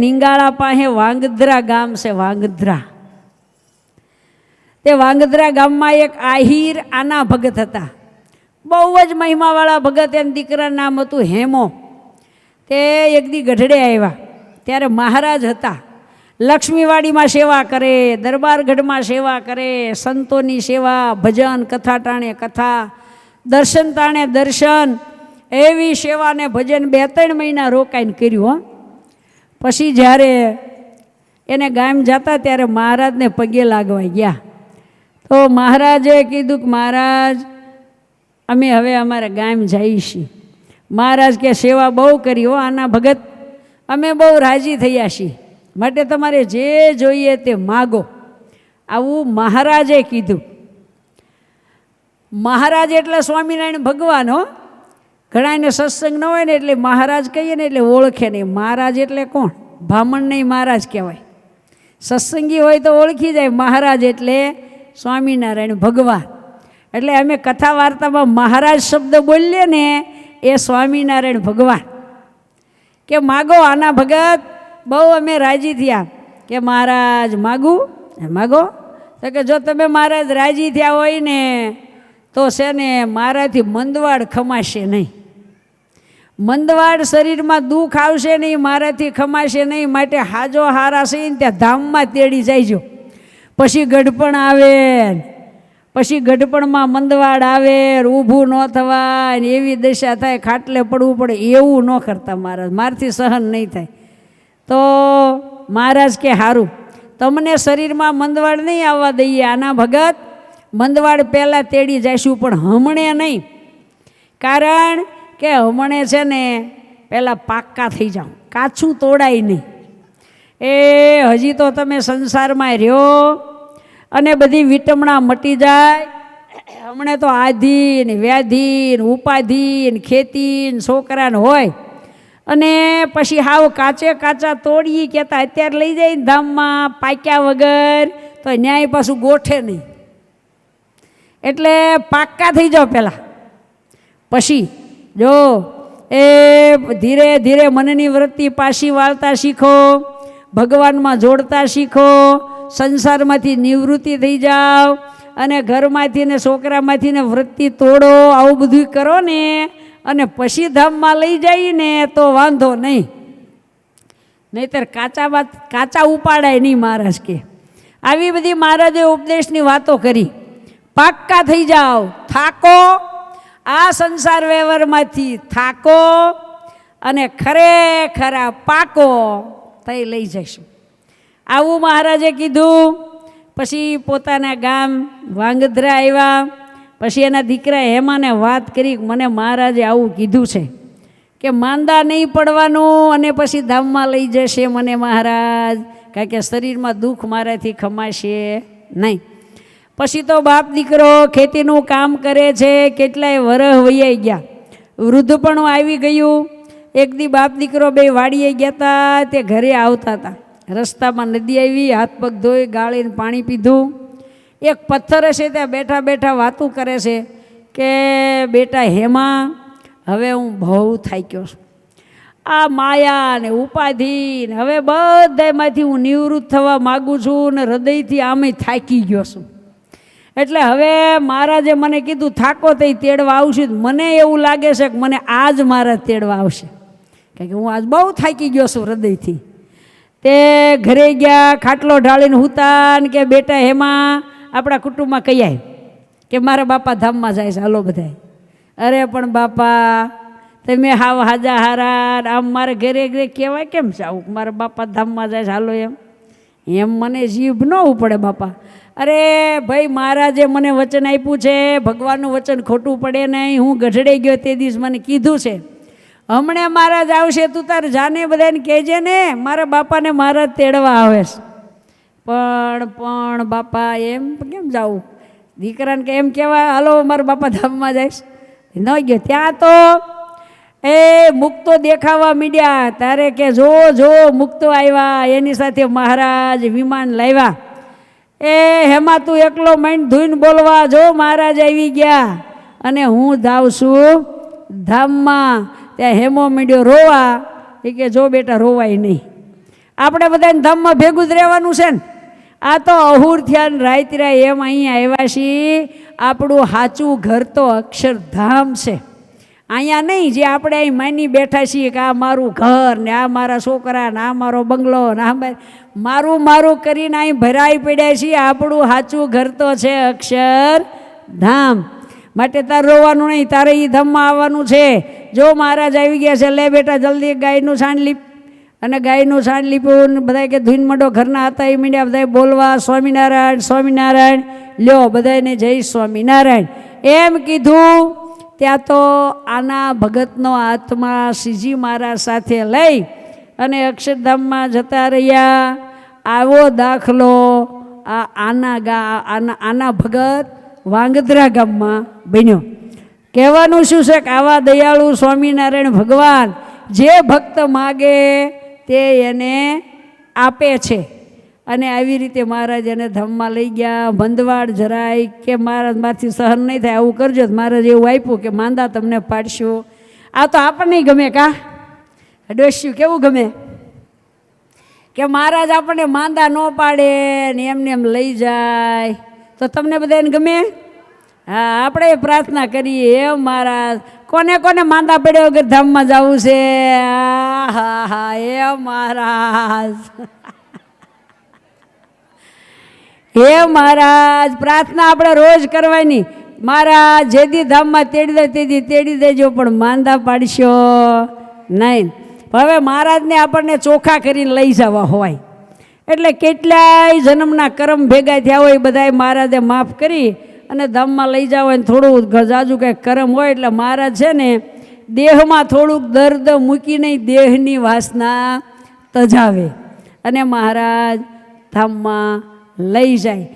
નિંગાળા પાસે વાંગધ્રા ગામ છે, વાંગધ્રા. તે વાંગધ્રા ગામમાં એક આહિર આના ભગત હતા. બહુ જ મહિમાવાળા ભગત, એમ દીકરાનું નામ હતું હેમો. તે એક દી ગઢડે આવ્યા. ત્યારે મહારાજ હતા. લક્ષ્મીવાડીમાં સેવા કરે, દરબારગઢમાં સેવા કરે, સંતોની સેવા, ભજન, કથા ટાણે કથા, દર્શન ટાણે દર્શન. એવી સેવાને ભજન બે ત્રણ મહિના રોકાઈને કર્યું, હો. પછી જ્યારે એને ગામ જતા ત્યારે મહારાજને પગે લાગવા ગયા. તો મહારાજે કીધું કે મહારાજ, અમે હવે અમારા ગામ જઈશી. મહારાજ કે સેવા બહુ કરી હો આના ભગત. અમે બહુ રાજી થયા છીએ. માટે તમારે જે જોઈએ તે માગો. આવું મહારાજે કીધું. મહારાજ એટલે સ્વામિનારાયણ ભગવાન હો. ઘણાને સત્સંગ ન હોય ને એટલે મહારાજ કહીએ ને એટલે ઓળખે નહીં. મહારાજ એટલે કોણ? બ્રાહ્મણ મહારાજ કહેવાય. સત્સંગી હોય તો ઓળખી જાય. મહારાજ એટલે સ્વામિનારાયણ ભગવાન. એટલે અમે કથા વાર્તામાં મહારાજ શબ્દ બોલીએ ને એ સ્વામિનારાયણ ભગવાન. કે માગો આના ભગત, બહુ અમે રાજી થયા. કે મહારાજ, માગું? માગો? તો કે જો તમે મહારાજ રાજી થયા હોય ને, તો છે ને મારાથી મંદવાડ ખમાશે નહીં. મંદવાડ શરીરમાં દુઃખ આવશે નહીં, મારાથી ખમાશે નહીં, માટે હાજો હારા છે ને ત્યાં ધામમાં તેડી જાયજો. પછી ગઢપણ આવે પછી ગઢપણમાં મંદવાડ આવે ઊભું ન થવાય એવી દશા થાય, ખાટલે પડવું પડે, એવું ન કરતા મહારાજ, મારથી સહન નહીં થાય. તો મહારાજ કે સારું તમને શરીરમાં મંદવાડ નહીં આવવા દઈએ આના ભગત, મંદવાડ પહેલાં તેડી જઈશું પણ હમણે નહીં. કારણ કે હમણે છે ને પહેલાં પાક્કા થઈ જાઓ. કાચું તોડાય નહીં. એ હજી તો તમે સંસારમાં રહ્યો અને બધી વિટમણા મટી જાય. હમણે તો આધિ ને વ્યાધિ ને ખેતી ને છોકરાને હોય. અને પછી હાવ કાચે કાચા તોડીએ કહેતા અત્યારે લઈ જાય ને ધામમાં પાક્યા વગર તો ન્યાય પાછું ગોઠે નહીં. એટલે પાક્કા થઈ જાઓ પહેલાં પછી જો, એ ધીરે ધીરે મનની વૃત્તિ પાછી વાળતા શીખો, ભગવાનમાં જોડતા શીખો, સંસારમાંથી નિવૃત્તિ થઈ જાઓ અને ઘરમાંથી ને છોકરામાંથી ને વૃત્તિ તોડો, આવું બધું કરો ને અને પછી ધામમાં લઈ જઈને તો વાંધો નહીં. નહીતર કાચા વાત, કાચા ઉપાડાય નહીં મહારાજ કે. આવી બધી મહારાજે ઉપદેશની વાતો કરી. પાક્કા થઈ જાઓ, થાકો આ સંસાર વ્યવહારમાંથી થાકો અને ખરેખરા પાકો થઈ લઈ જઈશું. આવું મહારાજે કીધું, પછી પોતાના ગામ વાંગધ્રા આવ્યા, પછી એના દીકરા હેમાને વાત કરી, મને મહારાજે આવું કીધું છે કે માંદા નહીં પડવાનું અને પછી ધામમાં લઈ જશે મને મહારાજ, કારણ કે શરીરમાં દુઃખ મારાથી ખમાશે નહીં. પછી તો બાપ દીકરો ખેતીનું કામ કરે છે, કેટલાય વરહ વૈયાઈ ગયા. વૃદ્ધ પણ આવી ગયું. એક દી બાપ દીકરો બે વાડીએ ગયા હતા તે ઘરે આવતા હતા રસ્તામાં નદી આવી, હાથ પગ ધોઈ, ગાળીને પાણી પીધું. એક પથ્થર છે ત્યાં બેઠા બેઠા વાતું કરે છે કે, બેટા હેમા, હવે હું બહુ થાક્યો છું. આ માયા ને ઉપાધિ ને હવે બધામાંથી હું નિવૃત્ત થવા માગું છું ને હૃદયથી આમે થાકી ગયો છું. એટલે હવે મહારાજે મને કીધું, થાકો તે તેડવા આવશે મને એવું લાગે છે કે મને આજ મારા તેડવા આવશે. કારણ કે હું આજ બહુ થાકી ગયો છું હૃદયથી. તે ઘરે ગયા, ખાટલો ઢાળીને હુતા ને કે, બેટા, હેમાં, આપણા કુટુંબમાં કહી કે, મારા બાપા ધામમાં જાય છે, હાલો બધાય. અરે, પણ બાપા, તમે હાવ હાજા હારા આમ મારે ઘરે ઘરે કહેવાય કેમ છે? આવું મારા બાપા ધામમાં જાય છે, હાલો એમ. એમ મને જીભ ન ઉપડે બાપા. અરે ભાઈ, મહારાજે મને વચન આપ્યું છે, ભગવાનનું વચન ખોટું પડે નહીં, હું ગઢડે ગયો તે દિવસ મને કીધું છે. હમણે મહારાજ આવશે, તું તાર જાને બધાને કહેજે ને, મારા બાપાને મહારાજ તેડવા આવે પણ પણ બાપા, એમ કેમ જાવું દીકરાને કે એમ કહેવાય, હાલો, મારા બાપા ધામમાં જઈશ ન ગયો. ત્યાં તો એ મુક્તો દેખાવા મીડ્યા. તારે કે, જો જો મુક્તો આવ્યા, એની સાથે મહારાજ વિમાન લાવ્યા. એ હેમાં, તું એકલો માઇન્ડ ધોઈને બોલવા જો, મહારાજ આવી ગયા. અને હું ધાવશું ધામમાં, ત્યાં હેમો મીડ્યો રોવા. એ કે, જો બેટા, રોવાય નહીં. આપણે બધાને ધામમાં ભેગું જ રહેવાનું છે ને. આ તો અહુર થયા ને એમ અહીંયા આવ્યા છીએ. આપણું સાચું ઘર તો અક્ષરધામ છે. અહીંયા નહીં, જે આપણે અહીં માની બેઠા છીએ કે આ મારું ઘર ને આ મારા છોકરા ને આ મારો બંગલો ને આ માર- મારું કરીને અહીં ભરાઈ પડ્યા છીએ. આપણું સાચું ઘર તો છે અક્ષર ધામ. માટે તારે રોવાનું નહીં, તારે એ ધામમાં આવવાનું છે. જો મહારાજ આવી ગયા છે, લે બેટા, જલ્દી ગાયનું છાણ લીપ. અને ગાયનું છાણ લીપ્યું ને બધા કે ધૂન મંડો ઘરના હતા એ મીંડ્યા બધા બોલવા, સ્વામિનારાયણ સ્વામિનારાયણ. લ્યો બધાને જય સ્વામિનારાયણ. એમ કીધું ત્યાં તો આના ભગતનો આત્મા શ્રીજી મહારાજ સાથે લઈ અને અક્ષરધામમાં જતા રહ્યા. આવો દાખલો આ આના ગા, આના આના ભગત વાંગધ્રા ગામમાં બન્યો. કહેવાનું શું છે કે આવા દયાળુ સ્વામિનારાયણ ભગવાન જે ભક્ત માગે તે એને આપે છે. અને આવી રીતે મહારાજ એને ધામમાં લઈ ગયા. ભંદવાડ જરાય કે મહારાજ મારથી સહન નહીં થાય. આવું કરજો મહારાજ એવું આપ્યું કે માંદા તમને પાડશું. આ તો આપણને ગમે કા? ડોસ્યું કેવું ગમે? કે મહારાજ આપણને માંદા ન પાડે ને એમને એમ લઈ જાય. તો તમને બધાને ગમે? હા, આપણે પ્રાર્થના કરીએ. હે મહારાજ, કોને કોને માંદા પડ્યો વગર ધામમાં જવું છે? હા હા, હે મહારાજ. હે મહારાજ, પ્રાર્થના આપણે રોજ કરવાની. મહારાજ, જેદી ધામમાં તેડી દે, તેદી તેડી દેજો, પણ માંદા પાડશો નહીં. હવે મહારાજને આપણને ચોખ્ખા કરીને લઈ જવા હોય. એટલે કેટલાય જન્મના કર્મ ભેગા થયા હોય બધાએ મહારાજે માફ કરી અને ધામમાં લઈ જાવ હોય થોડું ગજાજુ કંઈક કર્મ હોય, એટલે મહારાજ છે ને, દેહમાં થોડુંક દર્દ મૂકીને દેહની વાસના તજાવે. અને મહારાજ, ધામમાં લઈ જાય